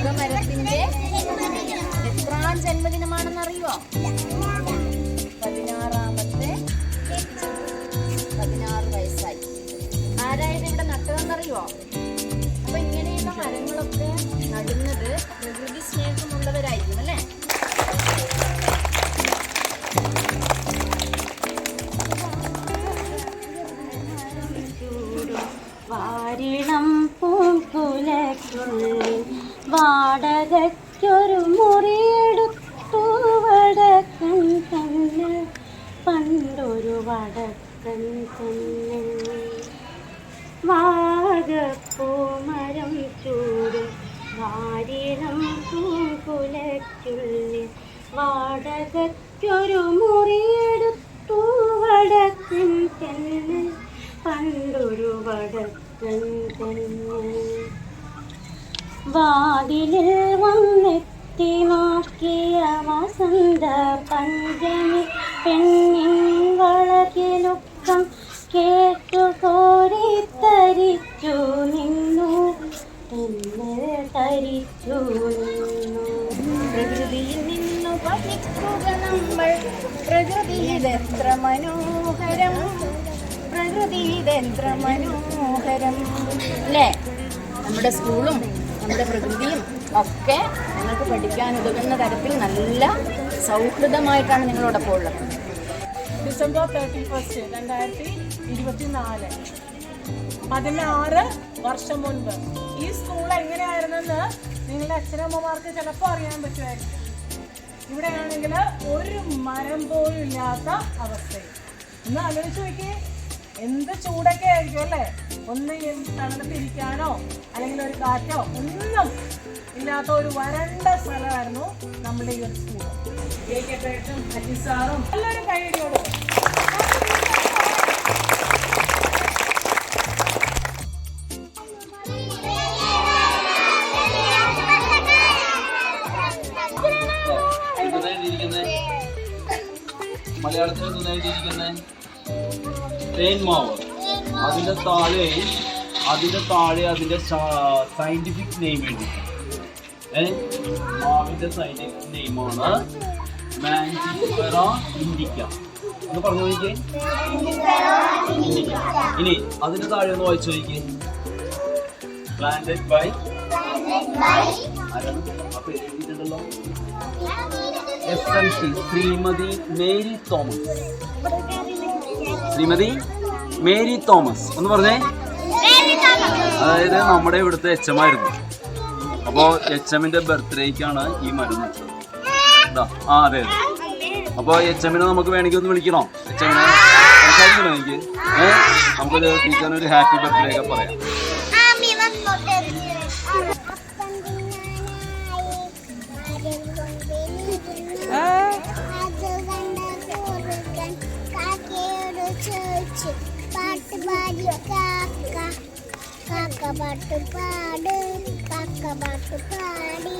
കനകമരത്തിന്റെ എത്രാം ജന്മദിനമാണെന്ന് അറിയോ പതിനാറാമത്തെ പതിനാറ് വയസ്സായി. ആരായത് ഇവിടെ നട്ടതെന്നറിയോ അപ്പൊ ഇങ്ങനെയുള്ള മരങ്ങളൊക്കെ നടുന്നത് പ്രകൃതി സ്നേഹമുള്ളവരായിരിക്കും അല്ലേ? വാരിളം പൂക്കുലക്കുള്ളിൽ വാടകയ്ക്കൊരു മുറിയെടുത്തു വടക്കൻ തന്നെ പണ്ടൊരു വടക്കൻ തന്നെ വാഗപ്പൂമരം ചൂടും വാരിനം പൂങ്കുലയ്ക്കുള്ളിൽ വാടകയ്ക്കൊരു മുറിയെടുത്തു വടക്കൻ തന്നെ പണ്ടൊരു വടക്കൻ തന്നെ വാതിലിൽ വന്നെത്തി നോക്കിയ വസന്ത പഞ്ചമി പെണ്ണിൻ വളകിലുക്കം കേട്ടു കോരി തരിച്ചു നിന്നു. എന്ന് തരിച്ചു നിന്നു. പ്രകൃതിയിൽ നിന്നു പഠിക്കുക നമ്മൾ. പ്രകൃതി ഇതെത്ര മനോഹരം. പ്രകൃതി ഇതെത്ര മനോഹരം. അല്ലേ? നമ്മുടെ സ്കൂളും നമ്മുടെ പ്രകൃതിയും ഒക്കെ നിങ്ങൾക്ക് പഠിക്കാൻ ഉതകുന്ന തരത്തിൽ നല്ല സൗഹൃദമായിട്ടാണ് നിങ്ങളോടൊപ്പം ഉള്ളത്. ഡിസംബർ തേർട്ടി ഫസ്റ്റ് രണ്ടായിരത്തി ഇരുപത്തിനാല്. പതിനാറ് വർഷം മുൻപ്. ഈ സ്കൂൾ എങ്ങനെയായിരുന്നെന്ന് നിങ്ങളുടെ അച്ഛനമ്മമാർക്ക് ചിലപ്പോൾ അറിയാൻ പറ്റുമായിരിക്കും. ഇവിടെയാണെങ്കിൽ ഒരു മരം പോലും ഇല്ലാത്ത അവസ്ഥയിൽ ഒന്ന് ആലോചിച്ച് നോക്കിയേ. എന്ത് ചൂടൊക്കെ ആയിരിക്കും അല്ലേ? ഒന്ന് ഈ തണുത്തിരിക്കാനോ അല്ലെങ്കിൽ ഒരു കാറ്റോ ഒന്നും ഇല്ലാത്ത ഒരു വരണ്ട സ്ഥലമായിരുന്നു നമ്മുടെ ഈ ഒരു സ്കൂൾ ഏകദേശം ഹരിസാറും എല്ലാവരും കൈയടിയോടും മലയാളത്തിൽ നന്നായിട്ടിരിക്കുന്ന എഴുതിയിരിക്കുന്നത് തേൻ അതിന്റെ താഴെ അതിന്റെ താഴെ അതിന്റെ സയന്റിഫിക് നെയിം എഴുതി. ഏ? മാവിന്റെ സയന്റിഫിക് നെയിമാണ് മാൻജിഫെറ ഇൻഡിക്ക. എന്ന് പറഞ്ഞു നോക്കിയേ. ഇനി അതിന്റെ താഴെ ഒന്ന് വായിച്ചു നോക്കിയേ. Planted by എഴുതിയിട്ടുണ്ടല്ലോ. S M C Shrimati Mary Thomas. Shrimati Mary Thomas. ഒന്ന് പറഞ്ഞേ. അതായത് നമ്മുടെ ഇവിടുത്തെ എച്ച് എം ആയിരുന്നു. അപ്പോൾ എച്ച് എമ്മിന്റെ ബർത്ത്ഡേക്കാണ് ഈ മരുന്ന് ആ അതെ അതെ. അപ്പോൾ എച്ച് എമ്മിനെ നമുക്ക് വേണമെങ്കിൽ ഒന്ന് വിളിക്കണോ? എച്ച് എമ്മിനെ സംസാരിക്കണോ എനിക്ക്? ഏഹ് നമുക്കൊരു ടീച്ചറിന് ഒരു ഹാപ്പി ബർത്ത്ഡേ ഒക്കെ പറയാം. പാട്ട് பாடிய காக்கா காக்கா பாட்டு பாடு காக்கா பாட்டு பாடி